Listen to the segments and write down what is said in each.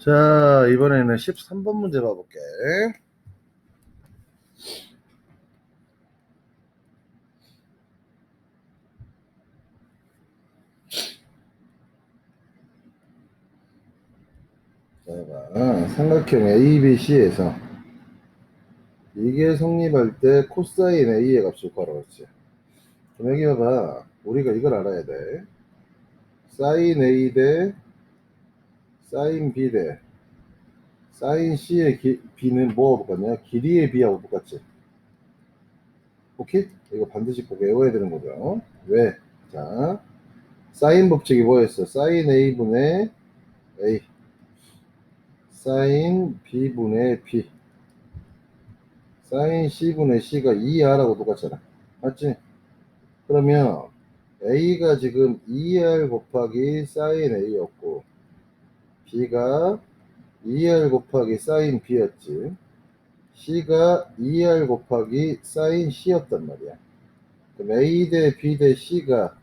자, 이번에는 13번 문제 봐볼게. 자, 봐. 삼각형 ABC에서 이게 성립할 때 코사인 A의 값을 구하라고 했지. 그럼 여기 봐봐. 우리가 이걸 알아야 돼. 사인 A 대 사인 B 대 사인 C의 기, B는 뭐하고 똑같냐? 길이의 B하고 똑같지. 오케이? 이거 반드시 꼭 외워야 되는 거죠. 왜? 자, 사인 법칙이 뭐였어? 사인 A분의 A 사인 B분의 B 사인 C분의 C가 2R하고 똑같잖아. 맞지? 그러면 A가 지금 2R 곱하기 사인 A였고 B가 2R 곱하기 사인 B였지. C가 2R 곱하기 사인 C였단 말이야. 그럼 A 대 B 대 C가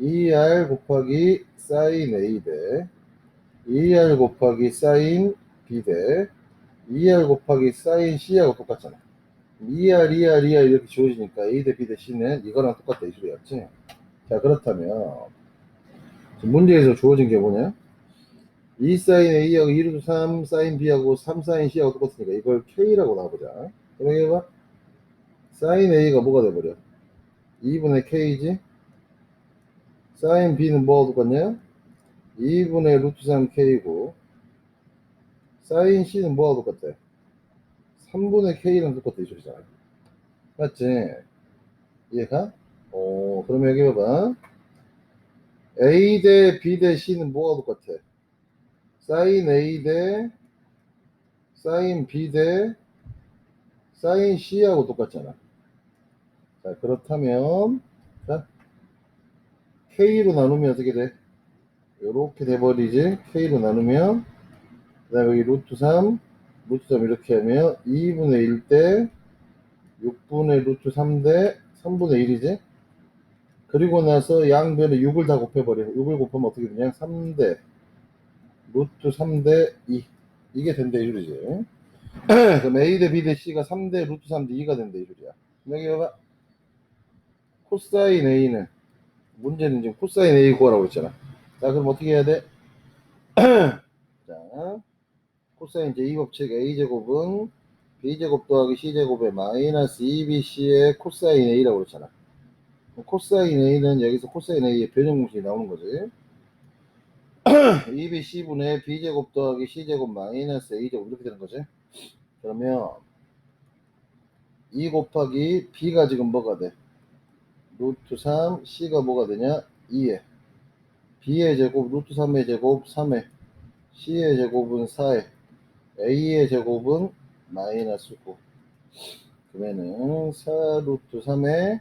2R 곱하기 사인 A 대 2R 곱하기 사인 B 대 2R 곱하기 사인 C하고 똑같잖아. 2R, 2R, 2R 이렇게 주어지니까 A 대 B 대 C는 이거랑 똑같다 이 소리였지. 자 그렇다면 문제에서 주어진 게 뭐냐? 2 사인 A하고 2루트 3 사인 B하고 3 사인 C하고 똑같으니까 이걸 K라고 나와보자. 봐. 사인 A가 뭐가 돼버려? 2분의 K지? 사인 B는 뭐하고 똑같냐? 2분의 루트 3K고 사인 C는 뭐하고 똑같대? 3분의 K랑 똑같아 이 소리잖아. 맞지? 이해가? 어, 그럼 여기 봐봐. A 대 B 대 C는 뭐가 똑같아? 사인 A 대 사인 B 대 사인 C하고 똑같잖아. 자, 그렇다면 자, K로 나누면 어떻게 돼? 요렇게 돼버리지. K로 나누면 그 다음에 여기 루트 3 루트 3 이렇게 하면 2분의 1대 6분의 루트 3대 3분의 1이지. 그리고 나서 양변에 6을 다 곱해버려. 6을 곱하면 어떻게 되냐? 3대 루트 3대 2. 이게 이 소리지. 그럼 A 대 B 대 C가 3대 루트 3대 2가 된다 이 소리야. 여기 봐봐. 코사인 A는 문제는 지금 코사인 A 구하라고 했잖아. 자 그럼 어떻게 해야 돼? 자 코사인 제2법칙 A제곱은 B제곱 더하기 C제곱의 마이너스 2BC의 코사인 A라고 그랬잖아. 코사인 A는 여기서 코사인 A의 변형 공식이 나오는 거지. 2BC분의 B제곱 더하기 C제곱 마이너스 A제곱 이렇게 되는 거지. 그러면 2 곱하기 B가 지금 뭐가 돼? 루트 3, C가 뭐가 되냐? 2에. B의 제곱, 루트 3의 제곱, 3에. C의 제곱은 4에. A의 제곱은 마이너스 9. 그러면은 4 루트 3에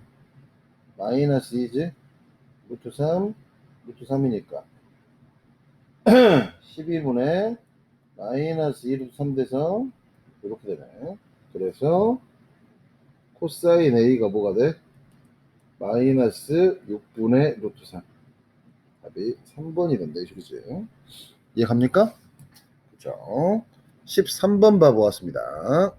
마이너스 2지? 루트 3, 루트 3이니까. 12분의 마이너스 2 루트 3 돼서 이렇게 되네. 그래서 코사인 A가 뭐가 돼? 마이너스 6분의 루트 3. 답이 3번이 된다. 이 소리지. 이해 갑니까? 그죠? 13번 봐보았습니다.